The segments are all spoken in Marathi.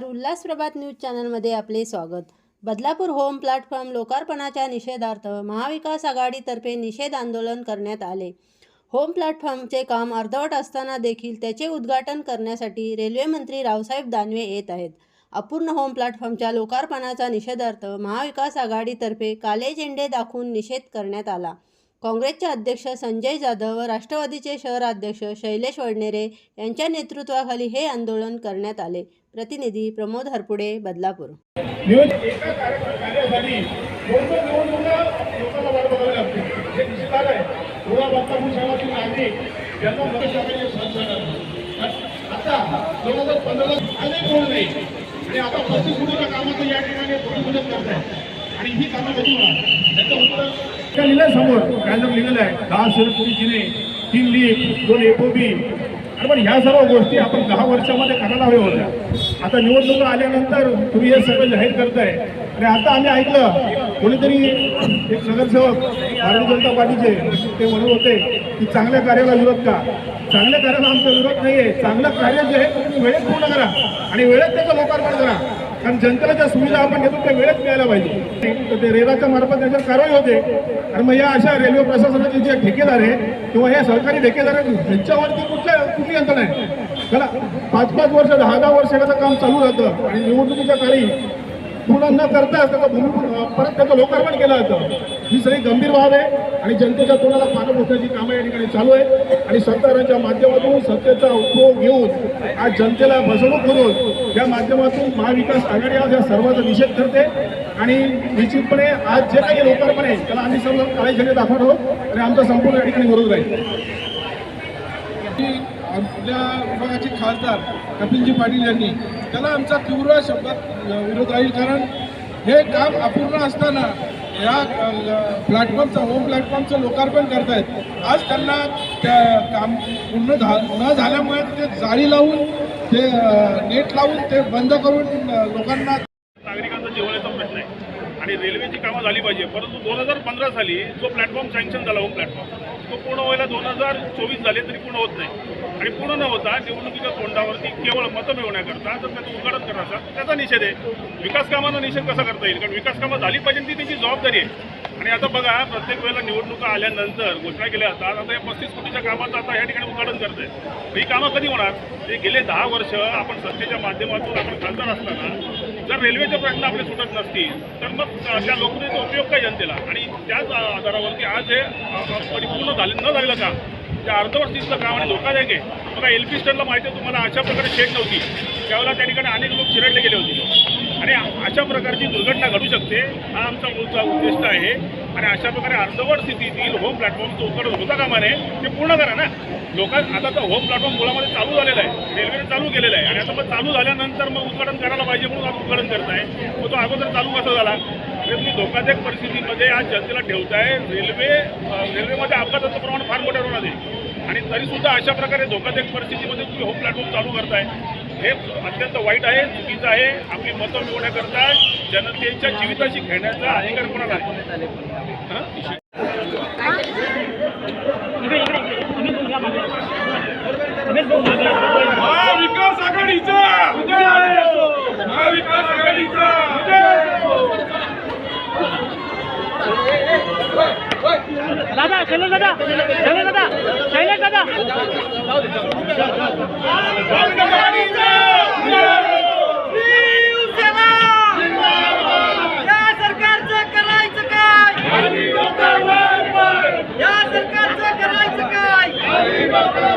प्रभात न्यूज चॅनलमध्ये आपले स्वागत. बदलापूर होम प्लॅटफॉर्म लोकार्पणाच्या निषेधार्थ महाविकास आघाडीतर्फे निषेध आंदोलन करण्यात आले. होम प्लॅटफॉर्मचे काम अर्धवट असताना देखील त्याचे उद्घाटन करण्यासाठी रेल्वे मंत्री रावसाहेब दानवे येत आहेत. अपूर्ण होम प्लॅटफॉर्मच्या लोकार्पणाचा निषेधार्थ महाविकास आघाडीतर्फे काले झेंडे दाखवून निषेध करण्यात आला. काँग्रेसचे अध्यक्ष संजय जाधव व राष्ट्रवादीचे शहराध्यक्ष शैलेश वडनेरे यांच्या नेतृत्वाखाली हे आंदोलन करण्यात आले. प्रतिनिधी प्रमोद हरपुडे बदलापूर. आणि ही कामं कधी होणार? याचं उत्तर त्या लिहिलंय समोर बॅनर लिहिलेलं आहे. दहा सरपुरी जिने तीन लीप दोन एकोबी आणि पण ह्या सर्व गोष्टी आपण दहा वर्षामध्ये करायला हव्या होत्या. आता निवडणुका आल्यानंतर तुम्ही हे सगळं जाहीर करताय. आणि आता आम्ही ऐकलं कोणीतरी एक नगरसेवक भारतीय जनता पार्टीचे ते म्हणत होते की चांगल्या कार्याला विरोध का? चांगल्या कार्याला आमचा विरोध नाही आहे चांगलं कार्य जे आहे तुम्ही वेळेत पूर्ण करा आणि वेळेत त्याचं लोकार्पण करा. कारण जनतेला ज्या सुविधा आपण घेतो त्या वेळेत मिळायला पाहिजे. तर ते रेल्वेच्या मार्फत त्याच्यावर कारवाई होते. आणि मग या अशा रेल्वे प्रशासनाचे जे ठेकेदार आहे किंवा हे सरकारी ठेकेदार आहेत त्यांच्यावरती कुठल्या कुठली यंत्रणा आहे? चला पाच पाच वर्ष दहा दहा वर्ष एखादं काम चालू राहतं आणि निवडणुकीच्या काळी पूर्ण न करता त्याचं भूमी परत त्याचं लोकार्पण केलं जातं. ही सगळी गंभीर बाब आहे आणि जनतेच्या तोंडाला पानं पोचण्याची कामं या ठिकाणी चालू आहे आणि सरकारांच्या माध्यमातून सत्तेचा उपयोग घेऊन आज जनतेला फसवणूक करून त्या माध्यमातून महाविकास आघाडी आज या सर्वांचा निषेध करते. आणि निश्चितपणे आज जे काही लोकार्पण आहे त्याला आम्ही सर्व काळे झेंडे दाखवत आहोत आणि आमचा संपूर्ण या ठिकाणी विरोध राहील की आपल्या विभागाचे खासदार कपिलजी पाटील यांनी त्याला आमचा तीव्र शब्दात विरोध राहील. कारण हे काम अपूर्ण असताना या प्लॅटफॉर्मचं होम प्लॅटफॉर्मचं लोकार्पण करतायत. आज त्यांना त्या काम पूर्ण झा न झाल्यामुळे ते जाळी लावून ते नेट लावून ते बंद करून लोकांना नागरिकांचा जेवणाचा प्रश्न आहे. आणि रेल्वेची कामं झाली पाहिजे. परंतु दोन हजार पंधरा साली जो प्लॅटफॉर्म सँक्शन झाला होम प्लॅटफॉर्म तो पूर्ण व्हायला दोन हजार चोवीस झाले तरी पूर्ण होत नाही. आणि पूर्ण न होता निवडणुकीच्या तोंडावरती केवळ मतं मिळवण्याकरता जर त्याचं उद्घाटन करत असाल त्याचा निषेध आहे. विकास कामांना निषेध कसा करता येईल? कारण विकास कामं झाली पाहिजे ती त्याची जबाबदारी आहे. आणि आता बघा प्रत्येक वेळेला निवडणुका आल्यानंतर घोषणा केल्या जातात. आता या पस्तीस कोटीच्या कामाचं आता या ठिकाणी उद्घाटन करत आहे. ही कामं कधी होणार? ते गेले दहा वर्ष आपण सत्तेच्या माध्यमातून आपण खासदार असताना जर रेल्वेचे प्रश्न आपले सुटत नसतील तर मग त्या लोकप्रियतेचा उपयोग काय जनतेला? आणि त्याच आधारावरती आज हे परिपूर्ण झाले न झालेलं काम त्या अर्धवर्षीचं काम आणि धोकादायक आहे. बघा एल पी स्टँडला माहिती आहे तुम्हाला अशा प्रकारे शेड नव्हती. त्यावेळेला त्या ठिकाणी अनेक लोक चिरडले गेले होते. आणि अशा प्रकारची दुर्घटना घडू शकते हा आमचा मूळचा उद्दिष्ट आहे. आणि अशा प्रकारे अर्धवट स्थितीतील होम प्लॅटफॉर्मचं उद्घाटन होता कामा नये ते पूर्ण करा ना. लोकांना आता तर होम प्लॅटफॉर्म मुळामध्ये चालू झालेला आहे. रेल्वेने चालू केलेलं आहे. आणि आता मग चालू झाल्यानंतर मग उद्घाटन करायला पाहिजे म्हणून आज उद्घाटन करताय. मग तो अगोदर चालू कसा झाला? म्हणजे तुम्ही धोकादायक परिस्थितीमध्ये आज जनतेला ठेवताय. रेल्वे रेल्वेमध्ये अपघाताचं प्रमाण फार मोठ्या प्रमाणात आहे. आणि तरीसुद्धा अशा प्रकारे धोकादायक परिस्थितीमध्ये तुम्ही होम प्लॅटफॉर्म चालू करताय. हे अत्यंत वाईट आहे चुकीचं आहे. आपली मतं मिळवण्याकरता जनतेच्या जीविताशी खेळण्याचा अधिकार कोणाला आहे? हं? महाविकास आघाडीचा! महाविकास आघाडीचा! दादा शैलेश दादा शैलेश दादा शैलेश दादा या सरकारचं करायचं काय या सरकारचं करायचं काय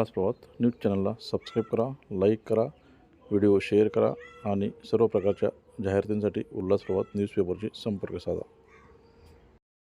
करायचं प्रभात. न्यूज चॅनलला सबस्क्राईब करा लाईक करा व्हिडिओ शेअर करा आणि सर्व प्रकारच्या जाहिरातींसाठी उल्हास प्रभात न्यूजपेपरशी संपर्क साधा.